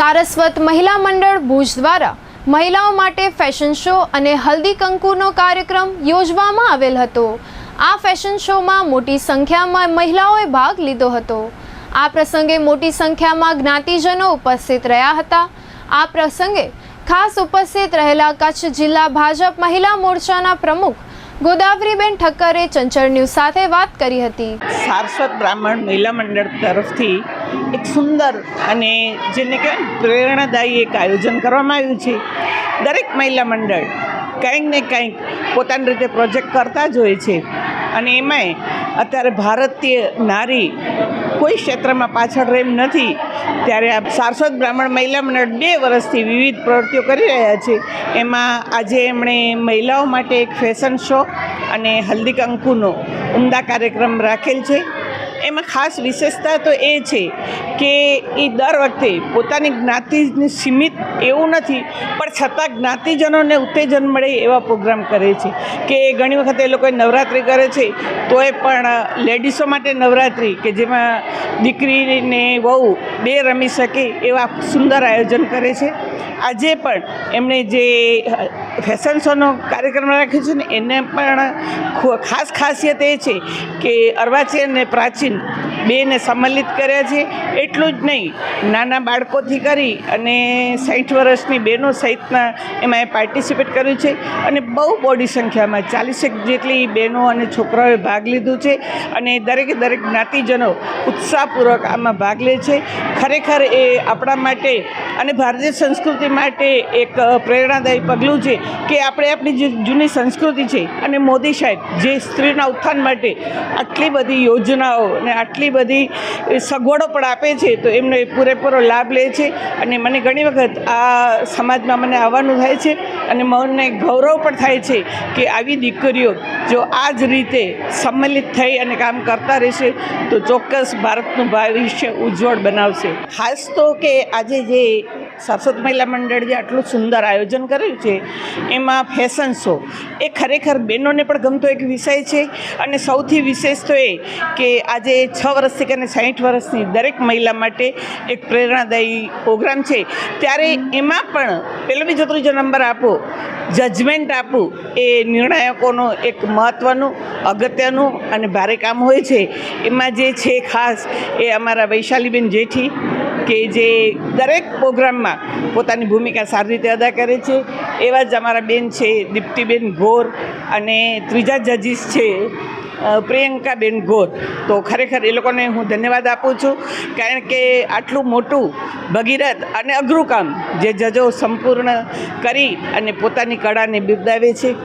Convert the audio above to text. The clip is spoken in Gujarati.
સારસ્વત મહિલા મંડળ ભુજ દ્વારા મહિલાઓ માટે ફેશન શો અને હલ્દી કંકુનો કાર્યક્રમ યોજવામાં આવેલ હતો. આ ફેશન શોમાં મોટી સંખ્યામાં મહિલાઓએ ભાગ લીધો હતો. આ પ્રસંગે મોટી સંખ્યામાં જ્ઞાતિજનો ઉપસ્થિત રહ્યા હતા. આ પ્રસંગે ખાસ ઉપસ્થિત રહેલા કચ્છ જિલ્લા ભાજપ મહિલા મોરચાના પ્રમુખ ગોદાવરીબેન ઠક્કરે ચંચળ ન્યૂઝ સાથે વાત કરી હતી. સારસ્વત બ્રાહ્મણ મહિલા મંડળ તરફથી એક સુંદર અને જેને કહેવાય પ્રેરણાદાયી એક આયોજન કરવામાં આવ્યું છે. દરેક મહિલા મંડળ કંઈક ને કંઈક પોતાની રીતે પ્રોજેક્ટ કરતા જ હોય છે. અને એમાંય અત્યારે ભારતીય નારી કોઈ ક્ષેત્રમાં પાછળ રેમ નથી. ત્યારે આ સારસ્વત બ્રાહ્મણ મહિલા મંડળ બે વર્ષથી વિવિધ પ્રવૃત્તિઓ કરી રહ્યા છે. એમાં આજે એમણે મહિલાઓ માટે એક ફેશન શો અને હલ્દી કંકુનો ઉમદા કાર્યક્રમ રાખેલ છે. એમાં ખાસ વિશેષતા તો એ છે કે એ દર વખતે પોતાની જ્ઞાતિને સીમિત એવું નથી, પણ છતાં જ્ઞાતિજનોને ઉત્તેજન મળે એવા પ્રોગ્રામ કરે છે. કે ઘણી વખત એ લોકો નવરાત્રિ કરે છે, તોય પણ લેડીસો માટે નવરાત્રિ કે જેમાં દીકરીને વહુ બે રમી શકે એવા સુંદર આયોજન કરે છે. આજે પણ એમણે જે ફેશન શોનો કાર્યક્રમ રાખ્યો છે ને, એને પણ ખાસ ખાસિયત એ છે કે અર્વાચીન અને પ્રાચીન બેને સંમલિત કર્યા છે, એટલું જ નહીં. નાના બાળકોથી કરી અને સાઠ વર્ષની બહેનો સહિતના એમાં એ પાર્ટિસિપેટ કર્યું છે અને બહુ બોડી સંખ્યામાં, ચાલીસેક જેટલી બહેનો અને છોકરાઓએ ભાગ લીધું છે અને દરેકે દરેક જ્ઞાતિજનો ઉત્સાહપૂર્વક આમાં ભાગ લે છે. ખરેખર એ આપણા માટે અને ભારતીય સંસ્કૃતિ માટે એક પ્રેરણાદાયી પગલું છે કે આપણે આપણી જે, જૂની સંસ્કૃતિ છે અને મોદી સાહેબ જે સ્ત્રીના ઉત્થાન માટે આટલી બધી યોજનાઓ અને આટલી બધી સગવડો પણ આપે છે, તો એમને પૂરેપૂરો લાભ લે છે. અને મને ઘણી વખત આ સમાજમાં મને આવવાનું થાય છે અને મને ગૌરવ પણ થાય છે કે આવી દીકરીઓ જો આ જ રીતે સંમેલિત થઈ અને કામ કરતા રહેશે, તો ચોક્કસ ભારતનું ભવિષ્ય ઉજ્જવળ બનાવશે. ખાસ તો કે આજે જે સારસ્વત મહિલા મંડળ આટલું સુંદર આયોજન કર્યું છે, એમાં ફેશન શો એ ખરેખર બહેનોને પણ ગમતો એક વિષય છે અને સૌથી વિશેષ તો એ કે આજે છ વર્ષથી કરીને સાહીઠ વર્ષની દરેક મહિલા માટે એક પ્રેરણાદાયી પ્રોગ્રામ છે. ત્યારે એમાં પણ પહેલો બીજો ત્રીજો નંબર આપો જજમેન્ટ આપવું એ નિર્ણાયકોનો એક મહત્ત્વનું અગત્યનું અને ભારે કામ હોય છે. એમાં જે છે ખાસ એ અમારા વૈશાલીબેન જેઠી કે જે દરેક પ્રોગ્રામમાં પોતાની ભૂમિકા સારી રીતે અદા કરે છે. એવા જ અમારા બેન છે, દીપ્તિબેન ઘોર અને ત્રીજા જજીસ છે પ્રિયંકાબેન ગોર. તો ખરેખર એ લોકોને હું ધન્યવાદ આપું છું. કારણ કે આટલું મોટું ભગીરથ અને અઘરું કામ જે જજો સંપૂર્ણ કરી અને પોતાની કળાને બિરદાવે છે.